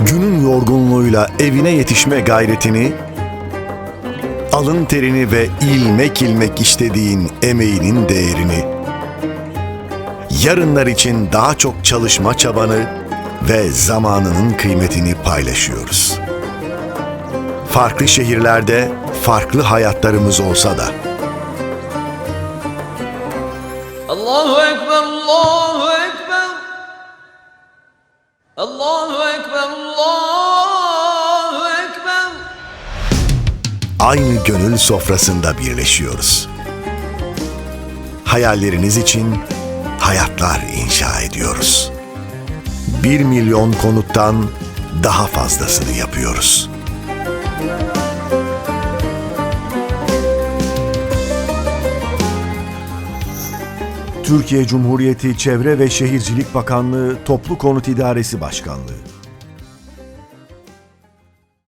günün yorgunluğuyla evine yetişme gayretini, alın terini ve ilmek ilmek işlediğin emeğinin değerini, yarınlar için daha çok çalışma çabanı ve zamanının kıymetini paylaşıyoruz. Farklı şehirlerde farklı hayatlarımız olsa da Allahu Ekber, Allahu Ekber. Allahu aynı gönül sofrasında birleşiyoruz. Hayalleriniz için hayatlar inşa ediyoruz. Bir milyon konuttan daha fazlasını yapıyoruz. Türkiye Cumhuriyeti Çevre ve Şehircilik Bakanlığı Toplu Konut İdaresi Başkanlığı